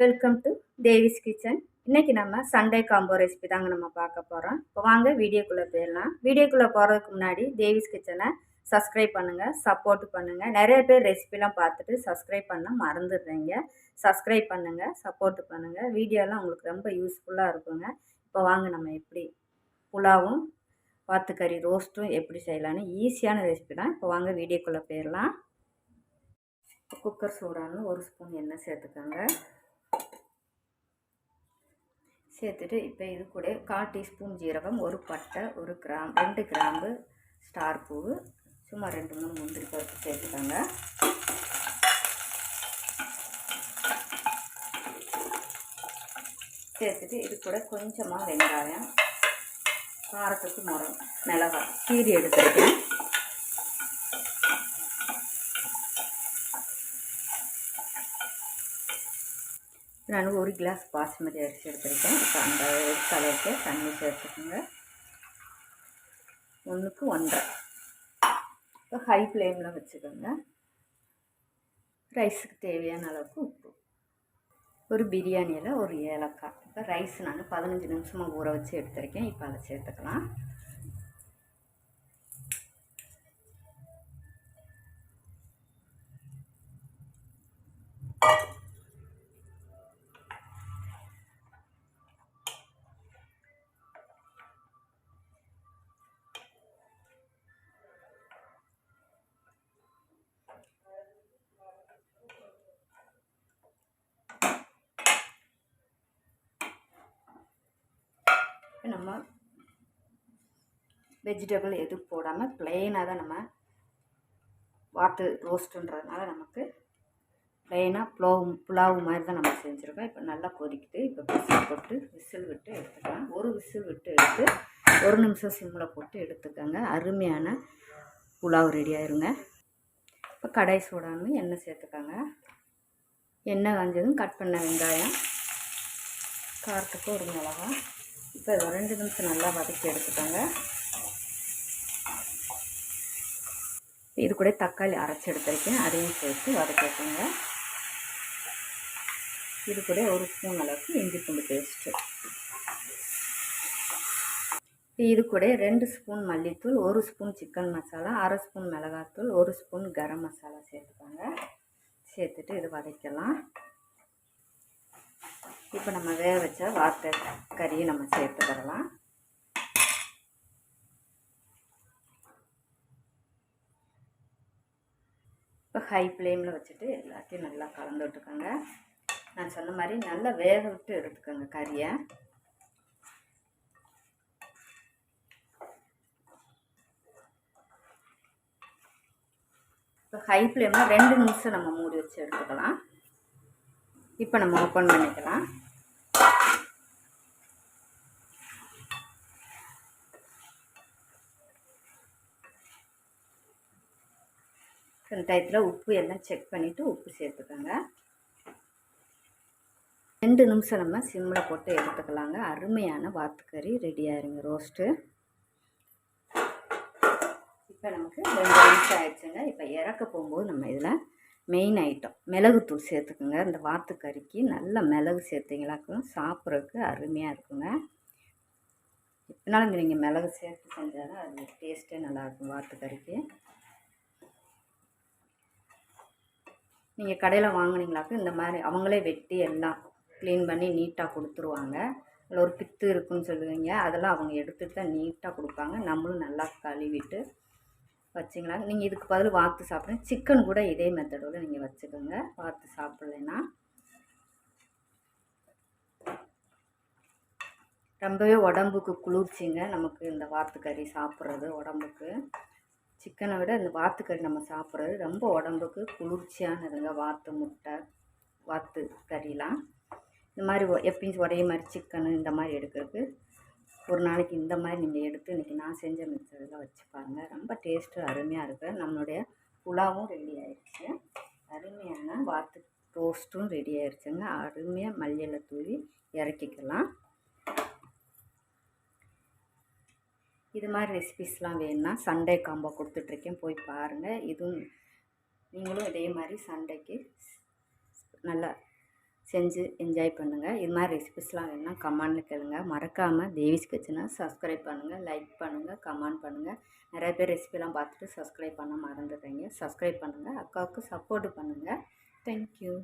Welcome to Devi's kitchen இன்றைக்கி நம்ம Sunday combo recipe தாங்க நம்ம பார்க்க போகிறோம் இப்போ வாங்க வீடியோக்குள்ளே போயிடலாம். வீடியோக்குள்ளே போகிறதுக்கு முன்னாடி தேவிஸ் கிச்சனை சப்ஸ்கிரைப் பண்ணுங்கள் சப்போர்ட் பண்ணுங்கள் நிறைய பேர் ரெசிபிலாம் பார்த்துட்டு சப்ஸ்கிரைப் பண்ண மறந்துடுறீங்க. சப்ஸ்கிரைப் பண்ணுங்கள் சப்போர்ட் பண்ணுங்கள் வீடியோலாம் உங்களுக்கு ரொம்ப யூஸ்ஃபுல்லாக இருக்குங்க. இப்போ வாங்க நம்ம எப்படி புலாவும் வாத்துக்கறி ரோஸ்ட்டும் எப்படி செய்யலான்னு ஈஸியான ரெசிபி தான். இப்போ வாங்க வீடியோக்குள்ளே போயிடலாம். குக்கர் சூடானு ஒரு ஸ்பூன் எண்ணெய் சேர்த்துக்கோங்க. சேர்த்துட்டு இப்போ இது கூட கால் டீஸ்பூன் ஜீரகம் ஒரு பட்டை ஒரு கிராம் ரெண்டு கிராம்பு ஸ்டார் பூவு. சும்மா ரெண்டு மூணு முந்திரி பருப்பு சேர்த்துக்கோங்க. சேர்த்துட்டு இது கூட கொஞ்சமாக வெங்காயம் காரத்துக்கு மரம் மிளகாய் கீரி எடுத்துருக்கேன். நான் ஒரு கிளாஸ் பாஸ்மதி அரிசி எடுத்துருக்கேன். இப்போ அந்த எடுத்த அளவுக்கு தண்ணி சேர்த்துக்கோங்க. ஒன்றுக்கு ஒன்றரை. இப்போ ஹை ஃப்ளேமில் வச்சுக்கோங்க. ரைஸுக்கு தேவையான அளவுக்கு உப்பு. ஒரு பிரியாணியில் ஒரு ஏலக்காய். இப்போ ரைஸ் நான் பதினஞ்சு நிமிஷமாக ஊற வச்சு எடுத்துருக்கேன். இப்போ அதை சேர்த்துக்கலாம். நம்ம வெஜிடபிள் எதுவும் போடாமல் ப்ளெயினாக தான் நம்ம வாத்து ரோஸ்ட்டுன்றதுனால நமக்கு ப்ளெயினாக புலாவு புலாவு மாதிரி தான் நம்ம செஞ்சுருக்கோம். இப்போ நல்லா கொதிக்குது. இப்போ விசில் போட்டு விசில் விட்டு எடுத்துக்கலாம். ஒரு விசில் விட்டு எடுத்து ஒரு நிமிஷம் சிம்மில் போட்டு எடுத்துக்கோங்க. அருமையான புலாவ் ரெடி ஆயிருங்க. இப்போ கடை சூடானு எண்ணெய் சேர்த்துக்கோங்க. எண்ணெய் காஞ்சதும் கட் பண்ண வெங்காயம் காரத்துக்கு ஒரு மிளகா இப்போ ரெண்டு நிமிஷம் நல்லா வதக்கி எடுத்துக்கோங்க. இது கூட தக்காளி அரைச்சி எடுத்துருக்கேன். அதையும் சேர்த்து வதக்கிக்கோங்க இது கூட ஒரு ஸ்பூன் அளவுக்கு இஞ்சி பூண்டு பேஸ்ட்டு இது கூட ரெண்டு ஸ்பூன் மல்லித்தூள் ஒரு ஸ்பூன் சிக்கன் மசாலா அரை ஸ்பூன் மிளகாத்தூள் ஒரு ஸ்பூன் கரம் மசாலா சேர்த்துக்கோங்க. சேர்த்துட்டு இது வதக்கலாம். இப்போ நம்ம வேக வச்ச வார்த்தை கறியை நம்ம சேர்த்துக்கிடலாம் இப்போ ஹை ஃப்ளேமில் வச்சுட்டு எல்லாத்தையும் நல்லா கலந்து விட்டுக்கோங்க. நான் சொன்ன மாதிரி நல்லா வேக விட்டு எடுத்துக்கோங்க கறியை. இப்போ ஹை ஃப்ளேமில் ரெண்டு நிமிஷம் நம்ம மூடி வச்சு எடுத்துக்கலாம். இப்போ நம்ம ஓப்பன் பண்ணிக்கலாம். டயத்தில் உப்பு எல்லாம் செக் பண்ணிவிட்டு உப்பு சேர்த்துக்கோங்க. ரெண்டு நிமிஷம் நம்ம சிம்மில் போட்டு எடுத்துக்கலாங்க. அருமையான வாத்துக்கறி ரெடி ஆயிருங்க ரோஸ்ட்டு இப்போ நமக்கு ரெண்டு நிமிஷம் ஆயிடுச்சுங்க. இப்போ இறக்க போகும்போது நம்ம இதில் மெயின் ஐட்டம் மிளகுத்தூள் சேர்த்துக்குங்க. இந்த வாத்துக்கறிக்கு நல்ல மிளகு சேர்த்திங்களாக்கும் சாப்பிட்றதுக்கு அருமையாக இருக்குங்க. எப்படினாலும் நீங்கள் மிளகு சேர்த்து செஞ்சால் அது டேஸ்ட்டே நல்லாயிருக்கும் வாத்துக்கறிக்கு. நீங்கள் கடையில் வாங்கினீங்களாக்கும் இந்த மாதிரி அவங்களே வெட்டி எல்லாம் க்ளீன் பண்ணி நீட்டாக கொடுத்துருவாங்க. அதில் ஒரு பித்து இருக்குன்னு சொல்லுவீங்க. அதெல்லாம் அவங்க எடுத்துகிட்டு தான் நீட்டாக கொடுப்பாங்க. நம்மளும் நல்லா கழுவிட்டு வச்சிங்களா? நீங்கள் இதுக்கு பதில் வாத்து சாப்பிடுங்க. சிக்கன் கூட இதே மெத்தடோடு நீங்கள் வச்சுக்கோங்க. வாத்து சாப்பிட்லன்னா ரொம்பவே உடம்புக்கு குளிர்ச்சிங்க. நமக்கு இந்த வாத்து கறி சாப்பிட்றது உடம்புக்கு. சிக்கனை விட இந்த வாத்துக்கறி நம்ம சாப்பிட்றது ரொம்ப உடம்புக்கு குளிர்ச்சியானதுங்க. வாத்து முட்டை வாத்து கறிலாம். இந்த மாதிரி எப்பயும் ஒரே மாதிரி சிக்கனு இந்த மாதிரி எடுக்கிறதுக்கு ஒரு நாளைக்கு இந்த மாதிரி நீங்கள் எடுத்து இன்றைக்கி நான் செஞ்ச மிச்சதெல்லாம் வச்சு பாருங்கள் ரொம்ப டேஸ்ட்டு அருமையாக இருக்குது நம்மளுடைய புலாவும் ரெடி ஆயிடுச்சு அருமையான வாத்து ரோஸ்ட்டும் ரெடி ஆயிடுச்சுங்க அருமையாக மல்லியில் தூவி இறக்கிக்கலாம். இது மாதிரி ரெசிபிஸ்லாம் வேணும்னா சண்டே காம்போ கொடுத்துட்ருக்கேன். போய் பாருங்கள் இதுவும் நீங்களும் இதே மாதிரி சண்டைக்கு நல்லா செஞ்சு என்ஜாய் பண்ணுங்கள் இது மாதிரி ரெசிபிஸ்லாம் வேணும்னா கமெண்டில் கேளுங்க. மறக்காமல் தேவிஸ் கிச்சனை சப்ஸ்கிரைப் பண்ணுங்கள் லைக் பண்ணுங்கள் கமெண்ட் பண்ணுங்கள் நிறைய பேர் ரெசிபிலாம் பார்த்துட்டு சப்ஸ்கிரைப் பண்ண மறந்துடுறீங்க. சப்ஸ்கிரைப் பண்ணுங்கள் அக்காவுக்கு சப்போர்ட் பண்ணுங்கள் தேங்க்யூ